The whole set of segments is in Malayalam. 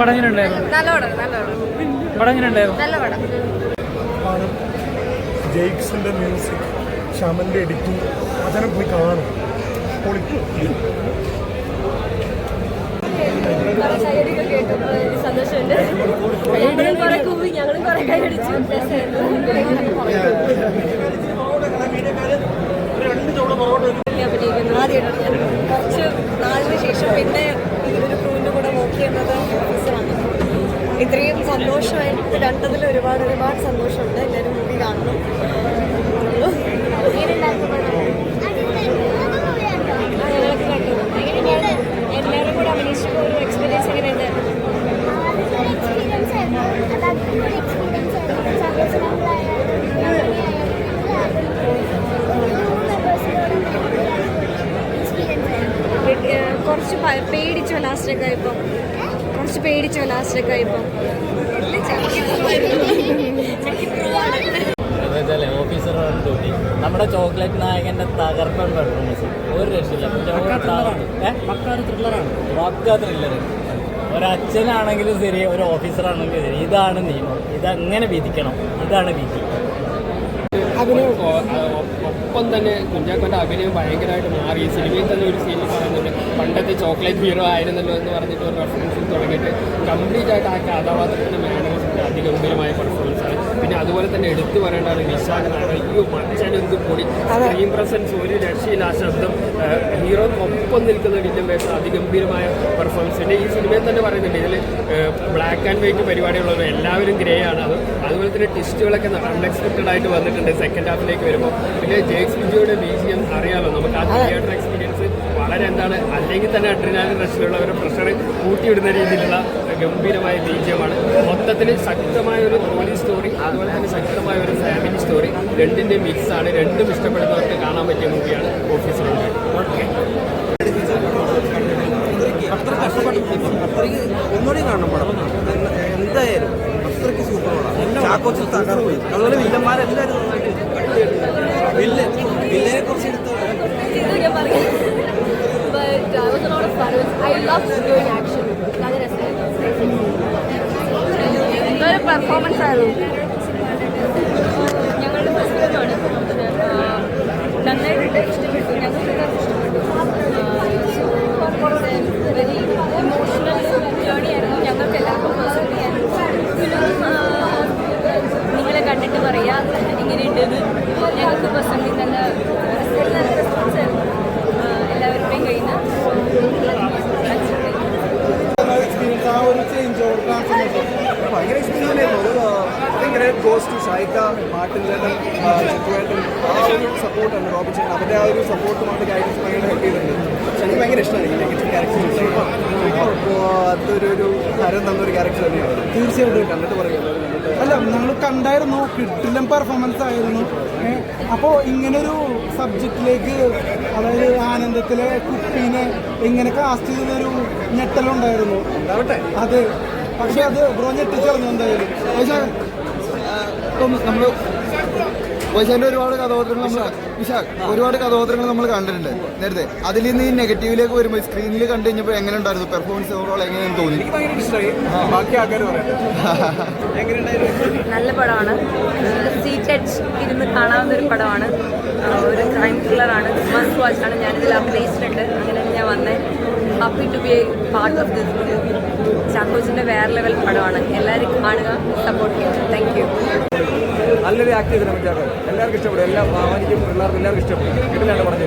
പടം എങ്ങനെ ഉണ്ടായിരുന്നു നല്ല പടം നല്ല പടം പടം എങ്ങനെ ഉണ്ടായിരുന്നു നല്ല പടം ആണ് ജെയ്ക്സിന്റെ മ്യൂസിക് ഷമന്റെ എഡിറ്റിംഗ് അതിനെ പോയി കാണും പൊളിക്കും സന്തോഷമുണ്ട്. ഞങ്ങളും കുറെ കൂവി ഞങ്ങളും കുറെ കൈയടിച്ചു അഭിനയിക്കുന്നു ആദ്യമായിട്ടാണ് ഞാൻ കുറച്ച് നാളിന് ശേഷം പിന്നെ ഇങ്ങനൊരു ക്രൂവിന്റെ കൂടെ വർക്ക് ചെയ്യുന്നത് ഓഫീസറാണ് ഇത്രയും സന്തോഷമായിട്ട് കണ്ടതിൽ ഒരുപാട് ഒരുപാട് സന്തോഷമുണ്ട്. എല്ലാവരും മൂവി കാണണം ഉള്ളൂ. ആ, ഞങ്ങളൊക്കെ കണ്ടു എല്ലാവരും കൂടെ അഭിനയിച്ചപ്പോൾ ഒരു എക്സ്പീരിയൻസ് എങ്ങനെയുണ്ട്? ഏഹ് കുറച്ച് പേടിച്ചോ ലാസ്റ്റൊക്കെ ഇപ്പം കുറച്ച് പേടിച്ചോ ലാസ്റ്റൊക്കെ ഇപ്പം ഓഫീസറാണ് ഡ്യൂട്ടി. നമ്മുടെ ചോക്ലേറ്റ് നായകന്റെ തകർപ്പൻ പെർഫോമൻസ് ഒരു രക്ഷയില്ല. പക്ക ത്രില്ലർ ഒരച്ഛനാണെങ്കിലും ശരി ഒരു ഓഫീസറാണെങ്കിലും ശരി. ഇതാണ് നിയമം. ഇതങ്ങനെ വിധിക്കണം? ഇതാണ് വിധി. ഒപ്പം തന്നെ കുഞ്ചാക്കോന്റെ അഭിനയം ഭയങ്കരമായിട്ട് മാറി. സിനിമയിൽ തന്നെ ഒരു സീനിൽ പറയുന്നുണ്ട് പണ്ടത്തെ ചോക്ലേറ്റ് ഹീറോ ആയിരുന്നല്ലോ എന്ന് പറഞ്ഞിട്ട് ഒരു റെഫറൻസിൽ തുടങ്ങിയിട്ട്. കംപ്ലീറ്റ് ആയിട്ട് ആ കഥാപാത്രത്തിന് മാനേഴ്സിന്റെ അതിഗംഭീരമായ പെർഫോമൻസ് ആണ്. പിന്നെ അതുപോലെ തന്നെ എടുത്തു പറയേണ്ടതാണ് വിശാഖ അയ്യോ മച്ചൻ എന്ത് പൊടി. സ്ക്രീൻ പ്രസൻസ് ഒരു രക്ഷയില്ല ആ ശബ്ദം. ഹീറോ ഒപ്പം നിൽക്കുന്ന വില്ലൻ വേഷം അതിഗംഭീരമായ പെർഫോമൻസ് പിന്നെ ഈ സിനിമയിൽ തന്നെ പറയുന്നുണ്ട് ഇതിൽ ബ്ലാക്ക് ആൻഡ് വൈറ്റ് പരിപാടിയുള്ളവർ എല്ലാവരും ഗ്രേ ആണ്. അത് അതുപോലെ തന്നെ ട്വിസ്റ്റുകളൊക്കെ അൺഎക്സ്പെക്റ്റഡ് ആയിട്ട് വന്നിട്ടുണ്ട് സെക്കൻഡ് ഹാഫിലേക്ക് വരുമ്പോൾ പിന്നെ ജേക്സ് വിജയുടെ ബി ജി എം അറിയാമല്ലോ നമുക്ക് ആ തിയേറ്റർ എക്സ്പീരിയൻസ് വളരെ എന്താണ് അല്ലെങ്കിൽ തന്നെ അഡ്രിനാലിൻ റഷിലുള്ളവരെ പ്രഷർ കൂട്ടിയിടുന്ന രീതിയിലുള്ള ഗംഭീരമായ ബീജമാണ് മൊത്തത്തിൽ ശക്തമായ ഒരു പോലീസ് സ്റ്റോറി അതുപോലെ തന്നെ ശക്തമായ ഒരു ഫാമിലി സ്റ്റോറി രണ്ടിന്റെ മിക്സ് ആണ് രണ്ടും ഇഷ്ടപ്പെടുന്നവർക്ക് കാണാൻ പറ്റിയ മൂവിയാണ് ഓഫീസറുണ്ട് ഓക്കെ. അത്ര കഷ്ടപ്പെട്ടു. അത്രയ്ക്ക് ഒന്നുകൂടി കാണണം പടം. എന്തായാലും അത്രയ്ക്ക് സൂപ്പർ പടം. ചാക്കോച്ചിൽ തകർന്നു. അതുപോലെ വില്ലന്മാരെല്ലാവരും എന്തൊരു പെർഫോമൻസ് ആയിരുന്നു. ഞങ്ങളുടെ ഫസ്റ്റ് ഫിലിമാണ് നന്നായിട്ട് ഇഷ്ടപ്പെട്ടു ഞങ്ങൾക്ക് ഇഷ്ടപ്പെട്ടു വെരി ഇമോഷണൽ ജേണി ആയിരുന്നു. ഞങ്ങൾക്ക് എല്ലാവർക്കും പേഴ്സണലി ഫിലിം നിങ്ങളെ കണ്ടിട്ട് പറയാ. എങ്ങനെയുണ്ടെന്ന് ഞങ്ങൾക്ക് പേഴ്സണലി നല്ല റെസ്പോൺസ് ആയിരുന്നു ആഹ് എല്ലാവരുടെയും കയ്യിൽ നിന്ന് എക്സ്പീരിയൻസ് ആ ഒരു ചേഞ്ച് ഓവർ ട്രാൻസ്ഫോർമേഷൻ ഭയങ്കര എക്സ്പീരിയൻസ് ആയിരുന്നു അത് ഭയങ്കര ഗോസ് ടു ഷൈക്ക മാർട്ടിൻ ചേട്ടൻ ചിറ്റുവേട്ടൻ ആ ഒരു സപ്പോർട്ടാണ് റോബിൻ ചേട്ടൻ അവരുടെ ആ ഒരു സപ്പോർട്ടും അവരുടെ ഗൈഡൻസ് ഭയങ്കര ഹെൽപ്പ് ചെയ്തിട്ടുണ്ട്. പക്ഷെ എനിക്ക് ഭയങ്കര ഇഷ്ടമാണ് ഈ നെഗറ്റീവ് ക്യാരക്ടർ അപ്പോൾ അതൊരു ഒരു ഹരം തന്നൊരു ക്യാരക്ടർ തന്നെയാണ്. തീർച്ചയായിട്ടും. കണ്ടിട്ട് പറയുന്നത് അല്ല നമ്മൾ കണ്ടായിരുന്നു കിട്ടിലും പെർഫോമൻസ് ആയിരുന്നു. അപ്പോൾ ഇങ്ങനൊരു സബ്ജക്റ്റിലേക്ക് അതായത് ആനന്ദത്തിലെ കുട്ടീനെ ഇങ്ങനെ കാസ്റ്റ് ചെയ്തൊരു ഞെട്ടലുണ്ടായിരുന്നു. അത്. പക്ഷെ അത് ബ്രോ ഞെട്ടിച്ചറിഞ്ഞു എന്തായാലും. പക്ഷേ ഇപ്പം നമ്മൾ വൈശാന്റെ ഒരുപാട് കഥാപാത്രങ്ങൾ നമ്മൾ വിശാഖ് ഒരുപാട് കഥാപാത്രങ്ങൾ നമ്മൾ കണ്ടിട്ടുണ്ട്. നേരത്തെ അതിൽ നിന്ന് ഈ നെഗറ്റീവിലേക്ക് വരുമ്പോൾ സ്ക്രീനിൽ കണ്ടു കഴിഞ്ഞപ്പോൾ എങ്ങനെ ഉണ്ടായിരുന്നു? പെർഫോമൻസ് ഓവറോൾ എങ്ങനെയാണ് തോന്നി. നല്ല പടമാണ്. ഇരുന്ന് കാണാവുന്ന ഒരു പടമാണ് ഒരു ക്രൈം ത്രില്ലറാണ് മസ്റ്റ് വാച്ചാണ് ഞാനിതിൽ അഭിനയിച്ചിട്ടുണ്ട്. അങ്ങനെ ഞാൻ വന്നേ. Happy to be a part of this ചാക്കോച്ചിന്റെ വേറെ ലെവൽ പടമാണ്. എല്ലാവരും കാണുക സപ്പോർട്ട് ചെയ്യുക താങ്ക് യു നല്ലൊരു ആക്ട് ചെയ്തു മറ്റാക്കൾ എല്ലാവർക്കും ഇഷ്ടപ്പെടും. എല്ലാ ഭാവനിക്കും പിള്ളേർക്കും എല്ലാവർക്കും ഇഷ്ടപ്പെടും. കിട്ടില്ലാണ്ട് പറഞ്ഞു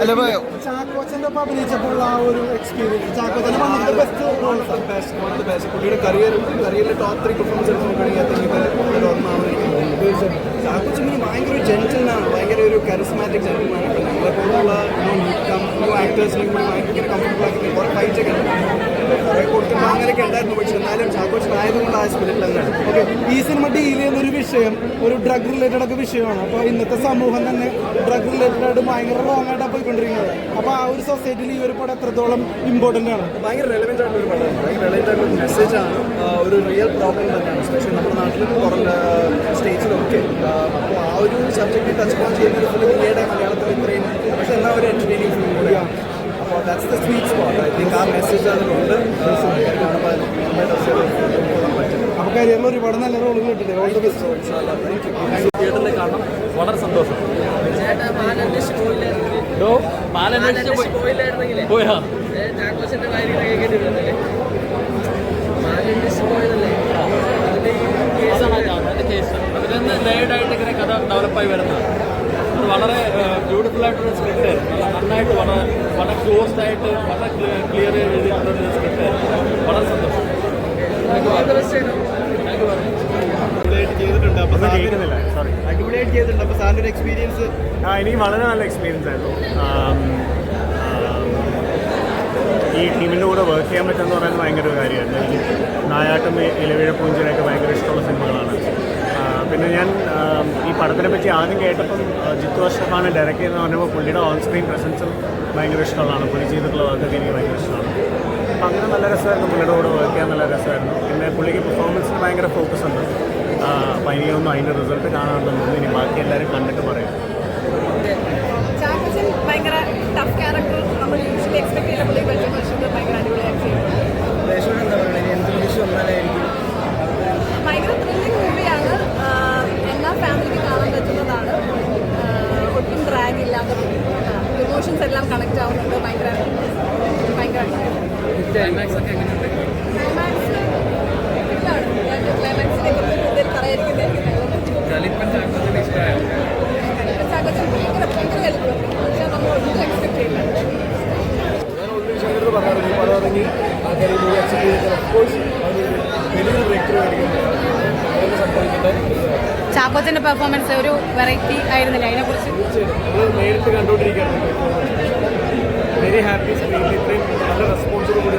അല്ല ചാക്കോച്ചന്റെ ഒപ്പം അഭിനയിച്ചപ്പോൾ ആ ഒരു എക്സ്പീരിയൻസ് ചാക്കോച്ചന്റെ വന്നിട്ട് ബെസ്റ്റ് കരിയർ കരിയറിലെ ടോപ്പ് ത്രീ പെർഫോമൻസ് എടുത്ത് നോക്കുകയാണെങ്കിൽ അതെനിക്ക് ഒരു ഒന്നാണ് ഭയങ്കര ജെന്റിലാണ് ഭയങ്കര ഒരു കരിസ്മാറ്റിക് ജെന്റിലാണ് ന്യൂ ആക്ടേഴ്സിനും കൂടി ഭയങ്കര കംഫർട്ടബിൾ ആക്കി കുറേ ഫൈറ്റ് ഒക്കെ കുറേ കൊടുക്കുമ്പോൾ അങ്ങനെയൊക്കെ ഉണ്ടായിരുന്നു. പക്ഷെ എന്നാലും ചാക്കോച്ചൻ ആയതുകൊണ്ട് ആ സ്പിരിറ്റ് തന്നെയാണ് ഓക്കെ ഈ സിനിമ ഡീൽ ചെയ്യുന്ന ഒരു വിഷയം ഒരു ഡ്രഗ് റിലേറ്റഡ് ഒക്കെ വിഷയമാണ്. അപ്പോൾ ഇന്നത്തെ സമൂഹം തന്നെ ഡ്രഗ് റിലേറ്റഡ് ആയിട്ട് ഭയങ്കര റോങ് ആയിട്ടാണ് പോയിക്കൊണ്ടിരിക്കുന്നത്. അപ്പോൾ ആ ഒരു സൊസൈറ്റിയിൽ ഈ ഒരു പടം എത്രത്തോളം ഇമ്പോർട്ടന്റ് ആണ്? ഭയങ്കര റെലവെന്റ് ആയിട്ടുള്ള ഒരു പടമാണ്. ഭയങ്കര റെലവെന്റ് ആയിട്ടുള്ള ഒരു മെസ്സേജാണ് ഒരു റിയൽ പ്രോബ്ലം തന്നെയാണ്. സ്പെഷ്യലി നമ്മുടെ നാട്ടിലും പുറം സ്റ്റേറ്റ്സിലൊക്കെ അപ്പോൾ ആ ഒരു സബ്ജക്റ്റ് ടച്ച് ഓൺ ചെയ്യുന്ന ഒരു ഫിലിം മലയാളത്തിൽ ഇത്രയും പക്ഷേ എന്നാൽ ഒരു എന്റർടൈനിങ് ഫിലിം കൂടിയാണ് അപ്പോൾ that's the sweet spot I think ആ മെസ്സേജ് അതിലുണ്ട് അപ്പോൾ കരിയറിൽ ഒരുപാട് നല്ല റോളുകൾ കിട്ടില്ലേ ഓൾ ദ ബെസ്റ്റ് തിയേറ്ററിൽ കാണണം. വളരെ സന്തോഷം. പോയാ അതാണ് ഞാൻ അതിന്റെ കേസ് അതിൽ നിന്ന് ലേഡായിട്ട് ഇങ്ങനെ കഥ ഡെവലപ്പായി വരുന്നത് അത് വളരെ ബ്യൂട്ടിഫുൾ ആയിട്ടൊരു സ്ക്രിപ്റ്റ് നല്ല നന്നായിട്ട് വളരെ വളരെ ക്ലോസ്ഡ് ആയിട്ട് വളരെ ക്ലിയർ എഴുതിയിട്ടുള്ള ഒരു സ്ക്രിപ്റ്റ് വളരെ സന്തോഷം താങ്ക് യു വെരി മച്ച് ചെയ്തിട്ടുണ്ട് അപ്പോൾ കേൾക്കുന്നില്ല സോറി അടിപൊളിയായിട്ട് ചെയ്തിട്ടുണ്ട് അപ്പോൾ സാറിന്റെ എക്സ്പീരിയൻസ് ആ എനിക്ക് വളരെ നല്ല എക്സ്പീരിയൻസ് ആയിരുന്നു. ഈ ടീമിന്റെ കൂടെ വർക്ക് ചെയ്യാൻ പറ്റുമെന്ന് പറയുന്നത് ഭയങ്കര ഒരു കാര്യമായിരുന്നു. എനിക്ക് നായാട്ടും ഇലവിഴ പൂഞ്ചിനൊക്കെ ഭയങ്കര ഇഷ്ടമുള്ള സിനിമകളാണ്. പിന്നെ ഞാൻ ഈ പടത്തിനെ പറ്റി ആദ്യം കേട്ടപ്പം ജിത്തു അഷ്റഫാണ് ഡയറക്റ്റ് ചെയ്യുന്നത് പറഞ്ഞപ്പോൾ പുള്ളിയുടെ ഓൺ സ്ക്രീൻ പ്രസൻസും ഭയങ്കര ഇഷ്ടമുള്ളതാണ്. പുള്ളി ചെയ്തിട്ടുള്ള വർക്കൊക്കെ എനിക്ക് ഭയങ്കര ഇഷ്ടമാണ്. അപ്പം അങ്ങനെ നല്ല രസമായിരുന്നു. പുള്ളിയുടെ കൂടെ വർക്ക് ചെയ്യാൻ നല്ല രസമായിരുന്നു. പിന്നെ പുള്ളിക്ക് പെർഫോമൻസിന് ഭയങ്കര ഫോക്കസ് ഉണ്ട്. എനിക്കൊന്നും അതിന്റെ റിസൾട്ട് കാണാനുണ്ടെന്ന് ഇനി ബാക്കി എല്ലാവരും കണ്ടിട്ട് പറയാം. ഭയങ്കര ടഫ് ക്യാരക്ടർ നമ്മൾ യൂഷ്വലി എക്സ്പെക്ട് ഭയങ്കര ഭയങ്കര ത്രില്ലിംഗ് മൂവിയാണ് എല്ലാ ഫാമിലിക്ക് കാണാൻ പറ്റുന്നതാണ്. ഒട്ടും ഡ്രാഗ് ഇല്ലാത്ത ഇമോഷൻസ് എല്ലാം കണക്ട് ആവുന്നുണ്ട്. ഭയങ്കര ഭയങ്കര ചാക്കോച്ചന്റെ പെർഫോമൻസ് ഒരു വെറൈറ്റി ആയിരുന്നില്ല. അതിനെക്കുറിച്ച് നേരിട്ട് കണ്ടുകൊണ്ടിരിക്കുകയാണ്. ഹാപ്പി സ്ക്രീനിൽ കൂടി